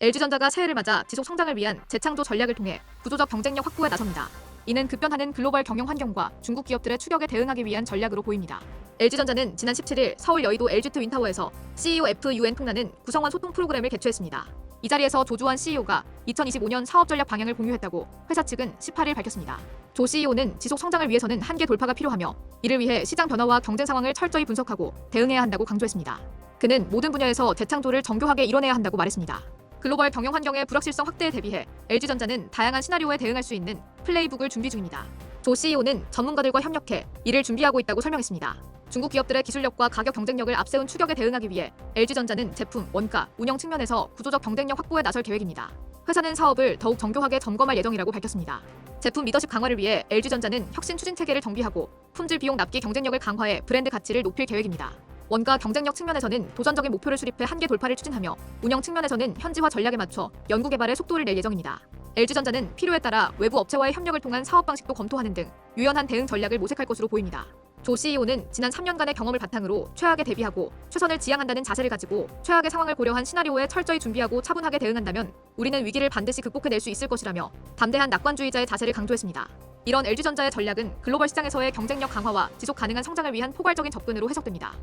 LG전자가 새해를 맞아 지속 성장을 위한 재창조 전략을 통해 구조적 경쟁력 확보에 나섭니다. 이는 급변하는 글로벌 경영 환경과 중국 기업들의 추격에 대응하기 위한 전략으로 보입니다. LG전자는 지난 17일 서울 여의도 LG 트 윈타워에서 CEO FUN 통나는 구성원 소통 프로그램을 개최했습니다. 이 자리에서 조주환 CEO가 2025년 사업 전략 방향을 공유했다고 회사 측은 18일 밝혔습니다. 조 CEO는 지속 성장을 위해서는 한계 돌파가 필요하며 이를 위해 시장 변화와 경쟁 상황을 철저히 분석하고 대응해야 한다고 강조했습니다. 그는 모든 분야에서 재창조를 정교하게 이뤄내야 한다고 말했습니다. 글로벌 경영 환경의 불확실성 확대에 대비해 LG전자는 다양한 시나리오에 대응할 수 있는 플레이북을 준비 중입니다. 조 CEO는 전문가들과 협력해 이를 준비하고 있다고 설명했습니다. 중국 기업들의 기술력과 가격 경쟁력을 앞세운 추격에 대응하기 위해 LG전자는 제품, 원가, 운영 측면에서 구조적 경쟁력 확보에 나설 계획입니다. 회사는 사업을 더욱 정교하게 점검할 예정이라고 밝혔습니다. 제품 리더십 강화를 위해 LG전자는 혁신 추진 체계를 정비하고 품질 비용 납기 경쟁력을 강화해 브랜드 가치를 높일 계획입니다. 원가 경쟁력 측면에서는 도전적인 목표를 수립해 한계 돌파를 추진하며 운영 측면에서는 현지화 전략에 맞춰 연구 개발에 속도를 낼 예정입니다. LG전자는 필요에 따라 외부 업체와의 협력을 통한 사업 방식도 검토하는 등 유연한 대응 전략을 모색할 것으로 보입니다. 조 CEO는 지난 3년간의 경험을 바탕으로 최악에 대비하고 최선을 지향한다는 자세를 가지고 최악의 상황을 고려한 시나리오에 철저히 준비하고 차분하게 대응한다면 우리는 위기를 반드시 극복해낼 수 있을 것이라며 담대한 낙관주의자의 자세를 강조했습니다. 이런 LG전자의 전략은 글로벌 시장에서의 경쟁력 강화와 지속 가능한 성장을 위한 포괄적인 접근으로 해석됩니다.